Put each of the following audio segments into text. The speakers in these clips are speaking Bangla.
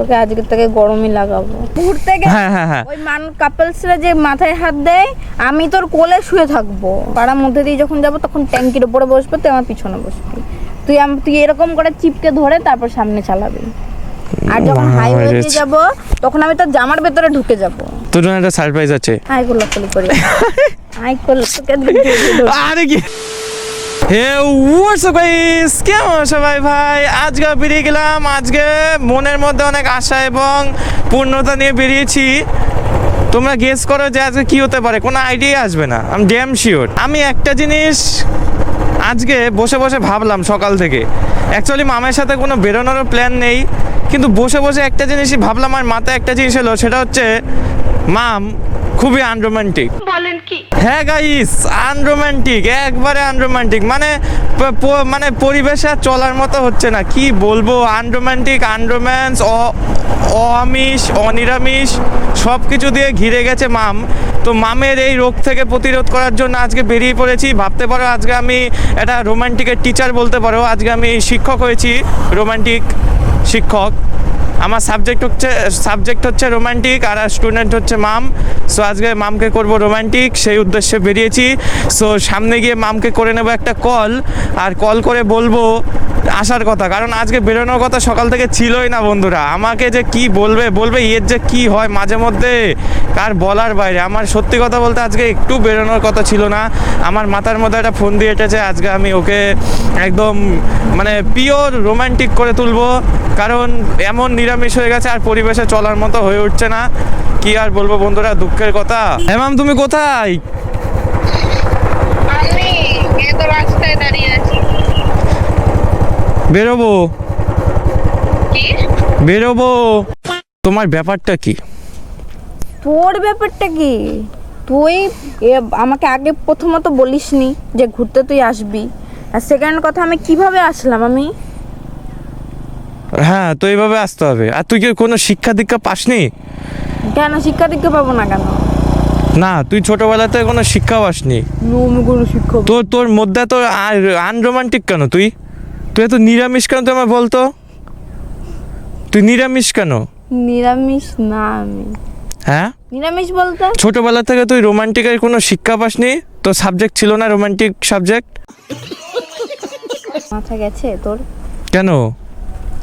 তোকে আজকে থেকে গরমই লাগাবো। ঘুরতে গেলে হ্যাঁ হ্যাঁ হ্যাঁ। ওই মান কাপলসরা যে মাথায় হাত দেয় আমি তোর কোলে শুয়ে থাকব। পাড়ার মধ্যে দিয়ে যখন যাব তখন ট্যাঙ্কির উপরে বসবে তুই আমার পিছনে বসবি। তুই আম- তুই এরকম করে চিপকে ধরে তারপর সামনে চালাবি। আর যখন হাইওয়ে দিয়ে যাব তখন আমি তোর জামার ভেতরে ঢুকে যাব। তোর জন্য একটা সারপ্রাইজ আছে। আই করল করি আই করল আরে কি? হে হোয়াটসঅ্যাপ গাইস কেমন সবাই ভাই? আজকে বেরিয়ে গেলাম। আজকে মনের মধ্যে অনেক আশা এবং পূর্ণতা নিয়ে বেরিয়েছি। তোমরা গেস করো যে আজকে কি হতে পারে। কোনো আইডিয়া আসবে না। আমি ড্যাম শিওর আমি একটা জিনিস আজকে বসে বসে ভাবলাম সকাল থেকে। অ্যাকচুয়ালি মামের সাথে কোনো বেরোনোরও প্ল্যান নেই। কিন্তু বসে বসে একটা জিনিসই ভাবলাম আর মাথায় একটা জিনিস এলো, সেটা হচ্ছে, মাম খুবই আনরোমান্টিক হ্যাঁ গাইস আনরোমান্টিক একবারে আনরোমান্টিক মানে মানে পরিবেশে আর চলার মতো হচ্ছে না। কি বলব? আনরোমান্টিক আনরোম্যান্স অআমিষ অনিরামিষ সব কিছু দিয়ে ঘিরে গেছে মাম। তো মামের এই রোগ থেকে প্রতিরোধ করার জন্য আজকে বেরিয়ে পড়েছি। ভাবতে পারো আজকে আমি একটা রোমান্টিকের টিচার বলতে পারো। আজকে আমি শিক্ষক হয়েছি রোমান্টিক শিক্ষক। আমার সাবজেক্ট হচ্ছে সাবজেক্ট হচ্ছে রোমান্টিক আর স্টুডেন্ট হচ্ছে মাম সো আজকে মামকে করব রোমান্টিক সেই উদ্দেশ্যে বেরিয়েছি। সো সামনে গিয়ে মামকে করে নেব একটা কল আর কল করে বলব আসার কথা, কারণ আজকে বেরোনোর কথা সকাল থেকে ছিলই না বন্ধুরা। আমাকে যে কি বলবে বলবে, এর যে কি হয় মাঝে মধ্যে, কার বলার বাইরে। আমার সত্যি কথা বলতে আজকে একটু বেরোনোর কথা ছিল না। আমার মাথার মধ্যে একটা ফোন দিয়ে এটেছে, আজকে আমি ওকে একদম মানে পিওর রোমান্টিক করে তুলবো। কারণ এমন নিরামিষ হয়ে গেছে, আর পরিবেশে চলার মতো হয়ে উঠছে না। কি আর বলব বন্ধুরা, দুঃখের কথা। হ্যাঁ তুমি কোথায়? দাঁড়িয়ে আছি। বেরোবো। বেরোবো। তোমার ব্যাপারটা কি? তোর ব্যাপারটা কি? তুই এ আমাকে আগে প্রথমত বলিসনি যে ঘুরতে তুই আসবি। আর সেকেন্ড কথা আমি কীভাবে আসলাম আমি? হ্যাঁ তো এইভাবে আসতে হবে। আর তুই কি কোনো শিক্ষা দীক্ষা পাসনি? কেন? শিক্ষা দীক্ষা পাবো না কেন? না তুই ছোটবেলাতে কোনো শিক্ষা পাসনি কোনো শিক্ষা তোর তোর মধ্যে তো আনরোমান্টিক কেন তুই? তুই এত নিরামিষ কেন তুই আমার বলতো? তুই নিরামিষ কেন? নিরামিষ না আমি। হ্যাঁ? নিরামিষ বলতে? ছোটবেলা থেকে তুই রোমান্টিকের কোনো শিক্ষা পাসনি? তোর সাবজেক্ট ছিল না রোমান্টিক সাবজেক্ট মাথা গেছে তোর? কেন?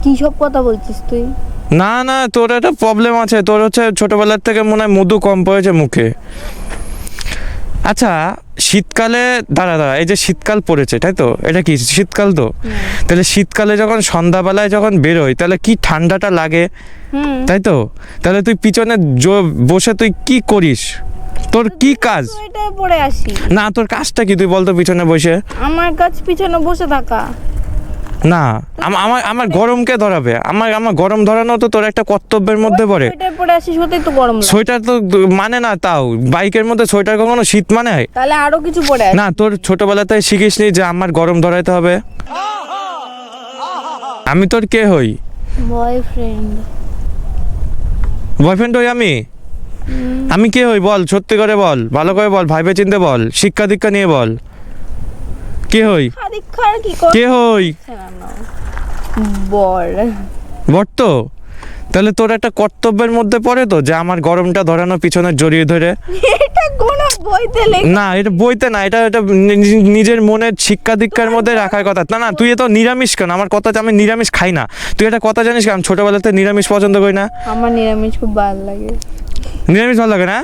কি সব কথা বলছিস তুই? না না তোর একটা প্রবলেম আছে। তোর হচ্ছে ছোটবেলার থেকে মনে হয় মধু কম পড়েছে মুখে। আচ্ছা শীতকালে দাঁড়া দাঁড়া এই যে শীতকাল পড়েছে তাই তো? এটা কি শীতকাল তো? তাহলে শীতকালে যখন সন্ধ্যাবেলায় যখন বেরোই তাহলে কি ঠান্ডাটা লাগে? তাই তো? তাহলে তুই পিছনে বসে তুই কি করিস? তোর কি কাজ? পড়ে আসি। না তোর কাজটা কি তুই বলতো পিছনে বসে? আমার কাজ পিছনে বসে থাকা। না আমার আমার গরমকে ধরাবে? আমার আমার গরম ধরানো তো তোর একটা কর্তব্যের মধ্যে পড়ে। সোয়েটার তো গরম সোয়েটার তো মানে না তাও বাইকের মধ্যে সোয়েটার কখনো শীত মানে? হয়? তাহলে আরও কিছু আসি না তোর ছোটবেলাতে শিখিসনি যে আমার গরম ধরাইতে হবে। আমি তোর কে হই? বয়ফ্রেন্ড বয়ফ্রেন্ড হই আমি? আমি কে হই বল? সত্যি করে বল ভালো করে বল ভাইবে চিনতে বল শিক্ষা দীক্ষা নিয়ে বল। কে হই? কি হই? না বল। বর্ত তাহলে তোর একটা কর্তব্যের মধ্যে পড়ে তো যে আমার গরমটা ধরানো পিছনে জড়িয়ে ধরে। এটা কোন বইতে লেখা না এটা বইতে না এটা এটা নিজের মনের শিক্ষা দীক্ষার মধ্যে রাখার কথা। না না তুই তো নিরামিষ কেন? আমার কথা আমি নিরামিষ খাই না। তুই এটা কথা জানিস কেন? ছোটবেলাতে নিরামিষ পছন্দ করি না। আমার নিরামিষ খুব ভালো লাগে। নিরামিষ ভালো লাগে না?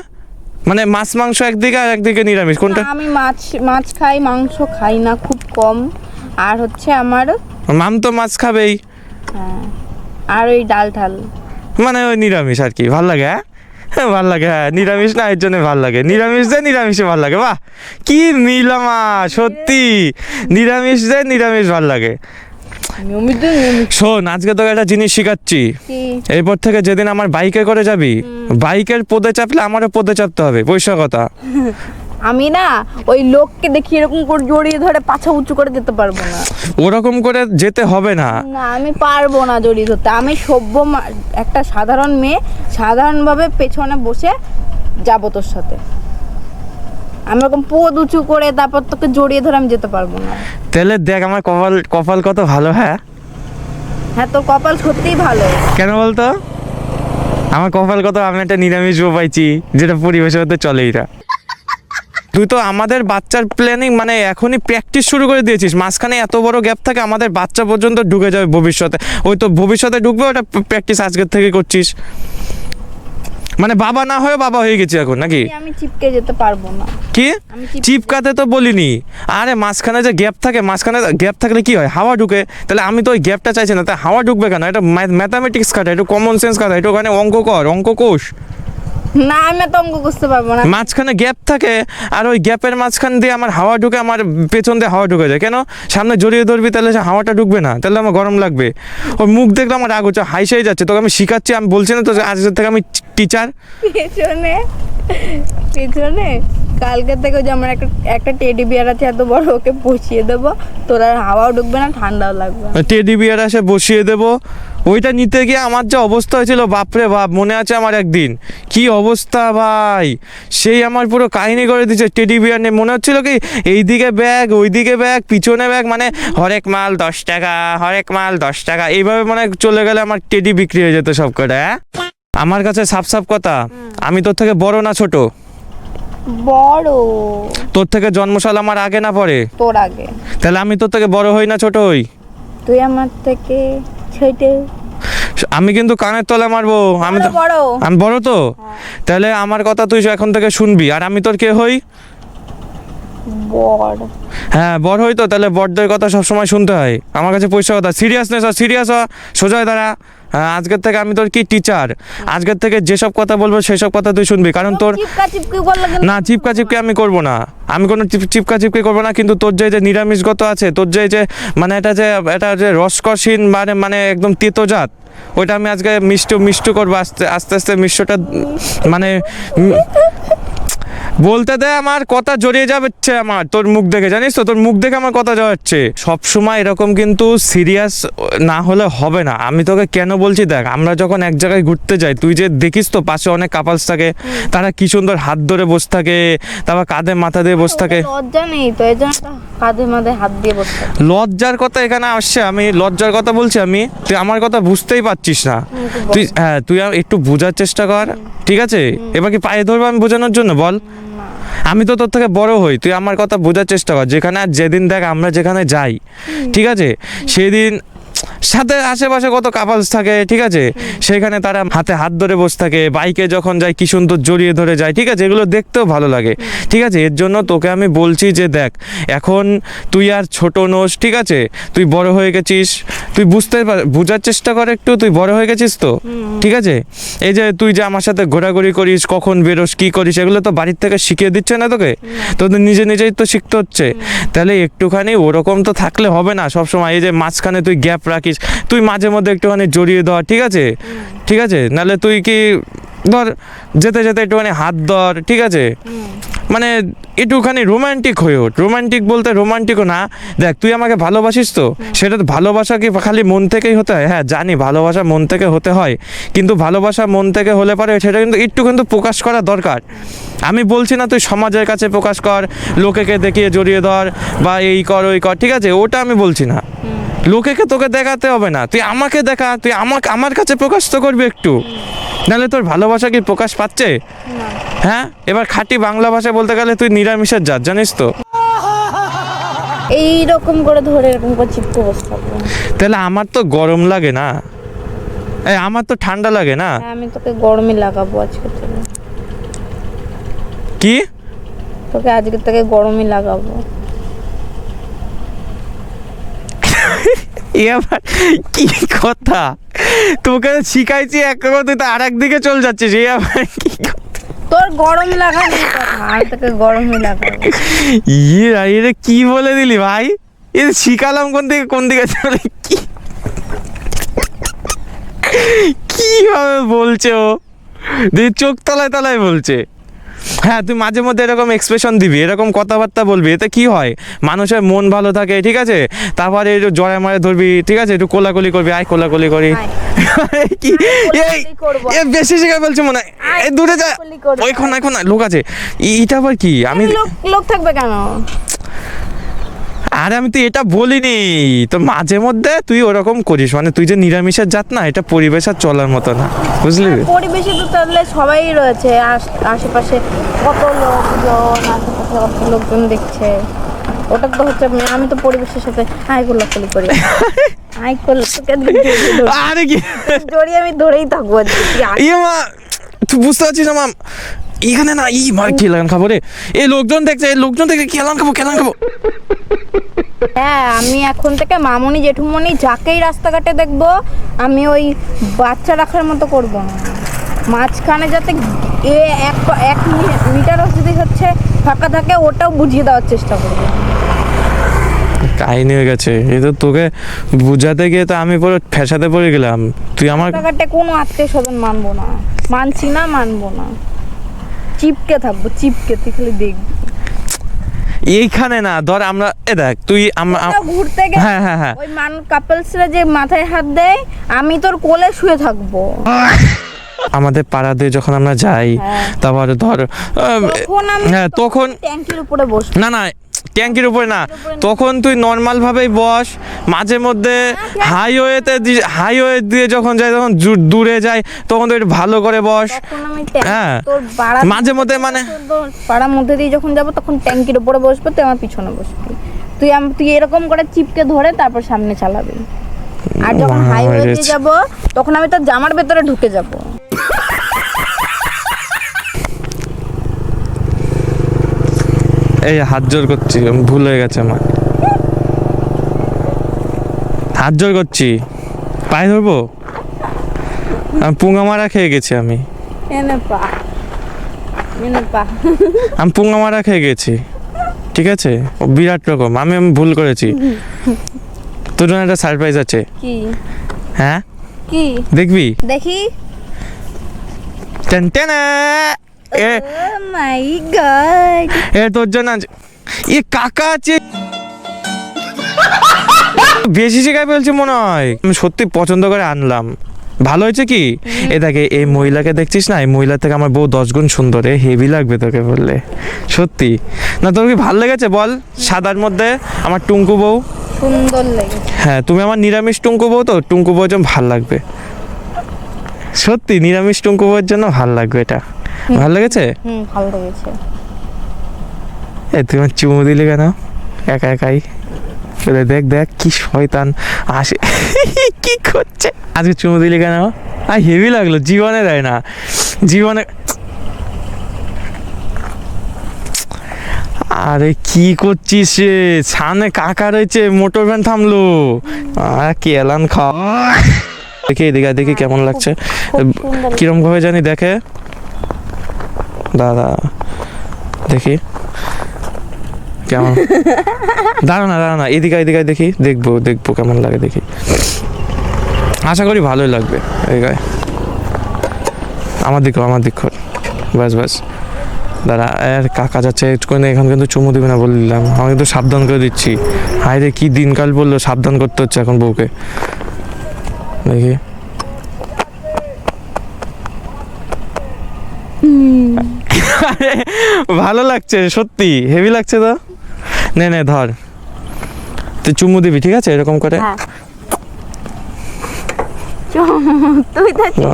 মানে মাছ মাংস একদিকে আর একদিকে নিরামিষ কোনটা? আমি মাছ মাছ খাই মাংস খাই না খুব কম। আর হচ্ছে আমার মাম তো মাছ খাবেই। হ্যাঁ, আর ওই ডাল ঠাল মানে ওই নিরামিষ আর কি ভালো লাগে হ্যাঁ? ভালো লাগে হ্যাঁ নিরামিষ না এর জন্য ভালো লাগে। নিরামিষ যে নিরামিষে ভালো লাগে বাহ! কি মিল আমার সত্যি! নিরামিষ যে নিরামিষ ভালো লাগে। শোন আজকে তোকে একটা জিনিস শিখাচ্ছি। এরপর থেকে যেদিন আমার বাইকে করে যাবি বাইকের পদে চাপলে আমারও পদে চাপতে হবে পয়সা কথা। আমি না ওই লোককে দেখি এরকম করে জড়িয়ে ধরে পাছা উঁচু করে যেতে পারব না। ওরকম করে যেতে হবে না। না আমি পারব না জড়িয়ে ধরতে। আমি সভ্য একটা সাধারণ মেয়ে সাধারণভাবে পেছনে বসে যাব তোর সাথে। আমি ওরকম পদ উঁচু করে তারপর তোকে জড়িয়ে ধরে আমি যেতে পারব না। তাহলে দেখ আমার কপাল কপাল কত ভালো হ্যাঁ? হ্যাঁ তোর কপাল সত্যিই ভালো। কেন বলতো? আমার কপাল কত আমি একটা নিরামিষ পাইছি যেটা পরিবেশের মধ্যে চলে এটা তুই তো আমাদের বাচ্চার প্ল্যানিং মানে এখনই প্র্যাকটিস শুরু করে দিয়েছিস। মাঝখানে এত বড় গ্যাপ থাকে আমাদের বাচ্চা পর্যন্ত ঢুকে যাবে ভবিষ্যতে। ওই তো ভবিষ্যতে ঢুকবে ওটা প্র্যাকটিস আজকের থেকে করছিস। মানে বাবা না হয়ে বাবা হয়ে গেছি এখন নাকি? আমি চিপকে যেতে পারব না। কি? চিপকাতে তো বলিনি। আরে মাঝখানে যে গ্যাপ থাকে মাঝখানে গ্যাপ থাকলে কি হয়? হাওয়া ঢুকে। তাহলে আমি তো ওই গ্যাপটা চাইছি না। তাই হাওয়া ঢুকবে কেন? এটা ম্যাথামেটিক্স কাটা একটু কমন সেন্স কাটা একটু ওখানে অঙ্ক কর অঙ্ক কোষ। না আমি তো অঙ্ক করতে পারব না। মাঝখানে গ্যাপ থাকে আর ওই গ্যাপের মাঝখান দিয়ে আমার হাওয়া ঢুকে আমার পেছন দিয়ে হাওয়া ঢুকে যায়। কেন? সামনে জড়িয়ে ধরবি তাহলে সে হাওয়াটা ঢুকবে না তাহলে আমার গরম লাগবে। ওর মুখ দেখলে আমার রাগ হচ্ছে হাইসেই যাচ্ছে তোকে আমি শিখাচ্ছি আমি বলছি না তো আজকের থেকে আমি টিচার পেছনে পেছনে কালকে থেকে যে আমার একটা একটা টেডি বিয়ার আছে এত বড় ওকে বসিয়ে দেবো। তোর আর হাওয়াও ঢুকবে না ঠান্ডাও লাগবে টেডি বিয়ার আসে বসিয়ে দেবো। ওইটা নিতে গিয়ে আমার যে অবস্থা হয়েছিল বাপরে বাপ মনে আছে আমার একদিন? কি অবস্থা ভাই? সেই আমার পুরো কাহিনী করে দিচ্ছে টেডি বিয়ার নিয়ে মনে হচ্ছিল কি এইদিকে ব্যাগ ওইদিকে ব্যাগ পিছনে ব্যাগ মানে হরেক মাল দশ টাকা হরেক মাল দশ টাকা। এইভাবে মানে চলে গেলে আমার টেডি বিক্রি হয়ে যেত সব কটা হ্যাঁ? আমার কাছে সাপ সাপ কথা আমি তোর থেকে বড় না ছোট? বড়। তোর থেকে জন্মশাল আমার আগে না পরে? তোর আগে। তাহলে আমি তোর থেকে বড় হই না ছোট হই? তুই আমার থেকে আমি কিন্তু কানের তলে মারবো আমি তো বড়। আমি বড় তো? তাহলে আমার কথা তুই এখন থেকে শুনবি আর আমি তোর কে হই? হ্যাঁ বড় হই তো তাহলে বড়দের কথা সবসময় শুনতে হয়। আমার কাছে পয়সা কথা সিরিয়াসনেস সিরিয়াস হ সোজা দাঁড়া। হ্যাঁ আজকের থেকে আমি তোর কি টিচার আজকের থেকে যেসব কথা বলব সেসব কথা তুই শুনবি। কারণ তোর না চিপকা চিপকে আমি করব না। আমি কোনো চিপ- চিপকা চিপকে করব না কিন্তু তোর যে যে নিরামিষগত আছে তোর যে যে মানে এটা যে এটা যে রসকসীন মানে মানে একদম তেতোজাত ওইটা আমি আজকে মিষ্টি মিষ্টি করব। আস্তে আস্তে আস্তে মিষ্টটা মানে বলতে দে আমার কথা জড়িয়ে যাচ্ছে আমার তোর মুখ দেখে জানিস তো? তোর মুখ দেখে আমার কথা জড়াচ্ছে সবসময় এরকম কিন্তু সিরিয়াস না হলে হবে না। আমি তোকে কেন বলছি দেখ আমরা যখন এক জায়গায় ঘুরতে যাই তুই যে দেখিস তো পাশে অনেক কাপালস থাকে তারা কি সুন্দর হাত ধরে বসে থাকে তারপর কাঁধে মাথা দিয়ে বসে থাকে। লজ্জা নেই তো এই কাঁধে মাঝে হাত দিয়ে বসে থাকে। লজ্জার কথা এখানে আসছে আমি লজ্জার কথা বলছি আমি তুই আমার কথা বুঝতেই পারছিস না। তুই হ্যাঁ তুই একটু বোঝার চেষ্টা কর ঠিক আছে? এবার কি পায়ে ধরবো আমি বোঝানোর জন্য? বল। আমি তো তোর থেকে বড় হই তুই আমার কথা বোঝার চেষ্টা কর। যেখানে আর যেদিন দেখ আমরা যেখানে যাই ঠিক আছে? সেদিন সাথে আশেপাশে কত কাপালস থাকে, ঠিক আছে? সেখানে তারা হাতে হাত ধরে বসে থাকে বাইকে যখন যায়, কি সুন্দর জড়িয়ে ধরে যায়, ঠিক আছে? এগুলো দেখতেও ভালো লাগে। ঠিক আছে? এর জন্য তোকে আমি বলছি যে দেখ, এখন তুই আর ছোট নোস, ঠিক আছে? তুই বড় হয়ে গেছিস, তুই বুঝতে পার বোঝার চেষ্টা কর একটু, তুই বড় হয়ে গেছিস তো? ঠিক আছে? এই যে তুই যে আমার সাথে ঘোরাঘুরি করিস, কখন বেরোস, কি করিস, এগুলো তো বাড়ির থেকে শিখিয়ে দিচ্ছে না তোকে? তোদের নিজে নিজেই তো শিখতে হচ্ছে। তাহলে একটুখানি ওরকম তো থাকলে হবে না সবসময়। এই যে মাঝখানে তুই গ্যাপ রাখিস তুই মাঝে মধ্যে একটুখানি জড়িয়ে ধর, ঠিক আছে? ঠিক আছে? নাহলে তুই কি ধর, যেতে যেতে একটুখানি হাত ধর, ঠিক আছে? মানে একটুখানি রোমান্টিক হয়ে ওঠ। রোমান্টিক বলতে রোমান্টিকও না। দেখ, তুই আমাকে ভালোবাসিস তো? সেটা তো ভালোবাসা কি খালি মন থেকেই হতে হয়? হ্যাঁ জানি ভালোবাসা মন থেকে হতে হয়। কিন্তু ভালোবাসা মন থেকে হলে পারে সেটা কিন্তু একটু কিন্তু প্রকাশ করা দরকার। আমি বলছি না তুই সমাজের কাছে প্রকাশ কর, লোকেকে দেখিয়ে জড়িয়ে ধর বা এই কর, ওই কর, ঠিক আছে? ওটা আমি বলছি না। লোকেকে তোকে দেখাতে হবে না। তুই আমাকে দেখা তুই আমাকে আমার কাছে প্রকাশ তো করবি একটু। নাহলে তোর ভালোবাসা কি প্রকাশ পাচ্ছে? হ্যাঁ? এবার খাঁটি বাংলা ভাষা বলতে গেলে তুই নিরামিষের জাত জানিস তো? এই রকম করে ধরে এরকম করে চিপকে বসে তাহলে আমার তো গরম লাগে না। এই আমার তো ঠান্ডা লাগে না। হ্যাঁ, আমি তোকে গরমই লাগাবো আজকে থেকে কি? তোকে আজকে থেকে গরমই লাগাবো। এ আবার কি কথা? তোকে শিখাইছি এক কথা তুই তো আর একদিকে চল যাচ্ছিস এ আবার কি তোর গরম লাগানোর কথা আমি তোকে গরমই লাগাবো ইয়ে কি বলে দিলি ভাই? এ শিখালাম কোন দিকে কোন দিকে চলে কি? কীভাবে বলছে ও? দিয়ে চোখ তলায় তলায় বলছে। হ্যাঁ তুই মাঝে মধ্যে এরকম এক্সপ্রেশন দিবি এরকম কথাবার্তা বলবি এতে কি হয়? মানুষের মন ভালো থাকে ঠিক আছে? তারপরে একটু জড়ে মারে ধরবি ঠিক আছে? একটু কোলাকুলি করবি আয় কোলাকুলি করি। কি? এই এ বেশি শিখে বলছে মনে হয়। দূরে যা। ওইখানে এখন লোক আছে। এইটা আবার কি? আমি লোক থাকবে কেন? আরে আমি তো এটা বলিনি। তো মাঝে মধ্যে তুই ওরকম করিস। মানে তুই যে নিরামিষের জাত না এটা পরিবেশ আর চলার মতো না। বুঝলি? পরিবেশে তো তাহলে সবাই রয়েছে। আশ- আশেপাশে কত লোকজন আশেপাশে কত লোকজন দেখছে। ওটা তো হচ্ছে আমি- আমি তো পরিবেশের সাথে আই গোল্লাফলি করি। তোকে জড়িয়ে- আরে কি? জড়িয়ে আমি ধরেই থাকব। ইয়ে মা তুই বুঝতে পারছিস না মাম এখানে না ই মার কেলান খাব রে? এই লোকজন দেখছে এই লোকজন দেখে কেলান খাব কেলান খাব? হ্যাঁ আমি এখন থেকে মামনি জেঠুমনি যাকেই রাস্তাঘাটে দেখব আমি ওই বাচ্চা রাখার মতো করব না। মাঝখানে যাতে এ এক এক মিটারও যদি হচ্ছে ফাঁকা থাকে ওটাও বুঝিয়ে দেওয়ার চেষ্টা করব। কাহিনী হয়ে গেছে। এ তো তোকে বুঝাতে গিয়ে তো আমি পুরো ফ্যাসাতে পড়ে গেলাম। তুই আমার কোনো আত্মীয় স্বজন মানবো না। মানছি না মানবো না। চিপকে থাকব চিপকে তুই খালি দেখবি। এইখানে না ধর আমরা এ দেখ তুই আম- আম- ঘুরতে গেলে হ্যাঁ হ্যাঁ হ্যাঁ। ওই মান কাপলসরা যে মাথায় হাত দেয় আমি তোর কোলে শুয়ে থাকব। আমাদের পাড়াতে যখন আমরা যাই হ্যাঁ। তারপর ধর তখন হ্যাঁ না না ট্যাঙ্কির উপরে না তখন তুই নর্মাল ভাবেই বস মাঝে মধ্যে হাইওয়েতে হাইওয়ে দিয়ে যখন যাই তখন দূরে যাই তখন তুই ভালো করে বস হ্যাঁ। মাঝে মধ্যে মানে পাড়ার মধ্যে দিয়ে যখন যাব তখন ট্যাঙ্কির উপরে বসবো তুই আমার পিছনে বসবি তুই আম- তুই এরকম করে চিপকে ধরে তারপর সামনে চালাবি আর যখন হাইওয়ে দিয়ে। যাব তখন আমি তোর জামার ভেতরে ঢুকে যাব এই হাত জোর করছি ভুল হয়ে গেছে আমার। হাত জোর করছি। পায়ে ধরবো? আমি পুঙ্গা মারা খেয়ে গেছি আমি। আমি পুঙ্গা মারা খেয়ে গেছি। ঠিক আছে? ও বিরাট রকম। আমি আমি ভুল করেছি। তোর জন্য একটা সারপ্রাইজ আছে। কি? হ্যাঁ? কি? দেখবি? দেখি। Ten ten! A my god এ তোর জন্য এ কাকা আছে। বেশি শেখায় বলছি মনে হয়। আমি সত্যি পছন্দ করে আনলাম। ভালো হয়েছে কি? এ দেখে এই মহিলাকে দেখছিস না? এই মহিলা থেকে আমার বউ দশ গুণ সুন্দর। হেভি লাগবে তোকে বললে। সত্যি। না তোর কি ভালো লেগেছে? বল। সাদার মধ্যে আমার টুঙ্কু বউ। সুন্দর লেগেছে। হ্যাঁ তুমি আমার নিরামিষ টুঙ্কু বউ তো? টুঙ্কু বউর জন্য ভালো লাগবে। সত্যি নিরামিষ টুঙ্কু বউয়ের জন্য ভালো লাগবে এটা। ভালো লেগেছে? হুম ভালো লেগেছে। এ আমার চুমু দিলি কেন? একা একাই। দেখ দেখ কি শয়তান আসে। কি করছে? আজকে চুমু দিলি কেন? আর হেভি লাগল জীবনে দেয় না। জীবনে আরে কি করছিস রে? সামনে কাকা রয়েছে মোটর ভ্যান থামলো। আর কি এলান খাওয়া। দেখি এদিকে দেখি কেমন লাগছে। কিরম ভাবে জানি দেখে? দাদা দেখি। কেমন? দাঁড়া না দাঁড়া না এদিকে এদিকে দেখি দেখব দেখব কেমন লাগে দেখি। আশা করি ভালোই লাগবে এদিকে আয়। আমার দিক কর, আমার দিক কর ব্যাস ব্যাস। দাঁড়া আর কাকা যাচ্ছে একটুখানি এখন কিন্তু চুমু দিবে না বলে দিলাম। আমি কিন্তু সাবধান করে দিচ্ছি। হায় রে কি দিনকাল বলল সাবধান করতে হচ্ছে এখন বউকে। দেখি। ভালো লাগছে সত্যি। হেভি লাগছে তো? নে নে ধর। তুই চুমু দিবি ঠিক আছে? এরকম করে। হ্যাঁ। তো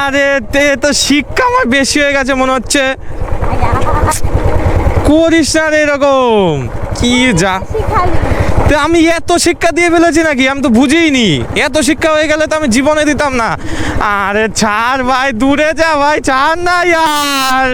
আরে তে তো শিক্ষা আমার বেশি হয়ে গেছে মনে হচ্ছে। করিস না রে এরকম। কি যা। তে আমি এত শিক্ষা দিয়ে ফেলেছি নাকি? আমি তো বুঝিনি এত শিক্ষা হয়ে গেলে তো আমি জীবনে দিতাম না। আরে ছাড় ভাই, দূরে যা ভাই, ছাড় না ইয়ার।